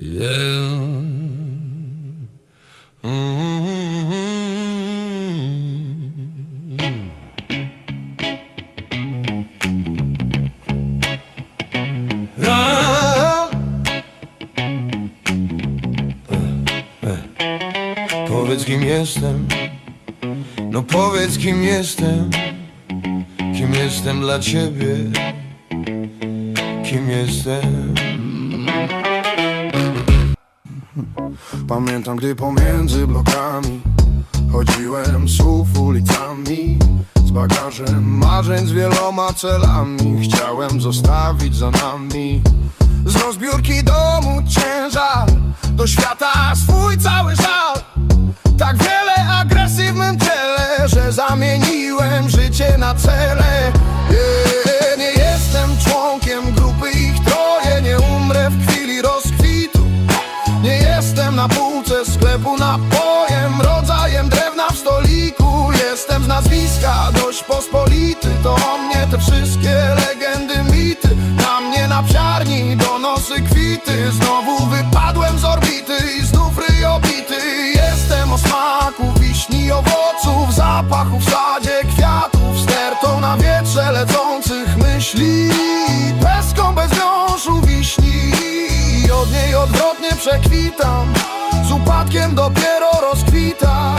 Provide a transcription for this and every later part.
Yeah. Mm-hmm. Ah. Powiedz kim jestem No powiedz kim jestem Kim jestem dla ciebie Kim jestem Pamiętam, gdy pomiędzy blokami Chodziłem słów ulicami Z bagażem marzeń z wieloma celami Chciałem zostawić za nami. Z rozbiórki domu ciężar Do świata swój cały żal. Tak wiele agresji w mym ciele Że zamieniłem życie na cele półce sklepu napojem Rodzajem drewna w stoliku. Jestem z nazwiska dość pospolity To o mnie te wszystkie legendy, mity. Na mnie na psiarni donosy kwity. Znowu wypadłem z orbity i znów ryj obity. Jestem o smaku wiśni, owoców Zapachu w sadzie kwiatów. Stertą na wietrze lecących myśli. Peską bez wiśni. Od niej odwrotnie przekwitam Z upadkiem dopiero rozkwita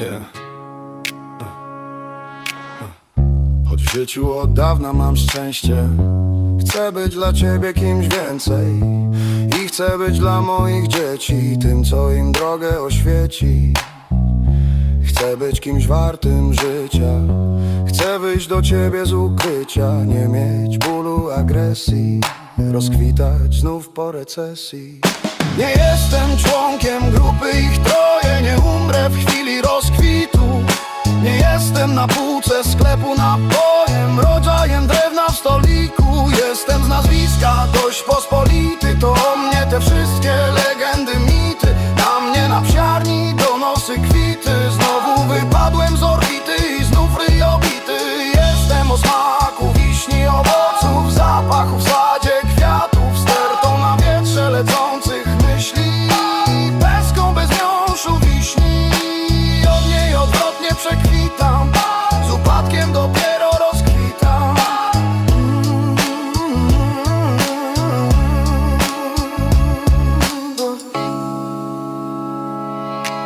Yeah. Choć w życiu od dawna mam szczęście Chcę być dla ciebie kimś więcej I chcę być dla moich dzieci Tym, co im drogę oświeci Chcę być kimś wartym życia. Chcę wyjść do ciebie z ukrycia. Nie mieć bólu, agresji. Rozkwitać znów po recesji. Nie jestem członkiem grupy ich troje. Nie umrę w chwili rozkwitu. Nie jestem na półce sklepu napojem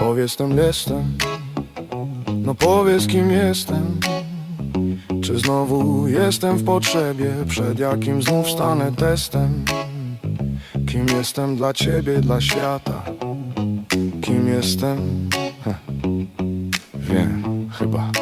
Powiedz tam jestem. No powiedz kim jestem. Czy znowu jestem w potrzebie? Przed jakim znów stanę testem? Kim jestem dla ciebie, dla świata? Kim jestem? Heh. Wiem, chyba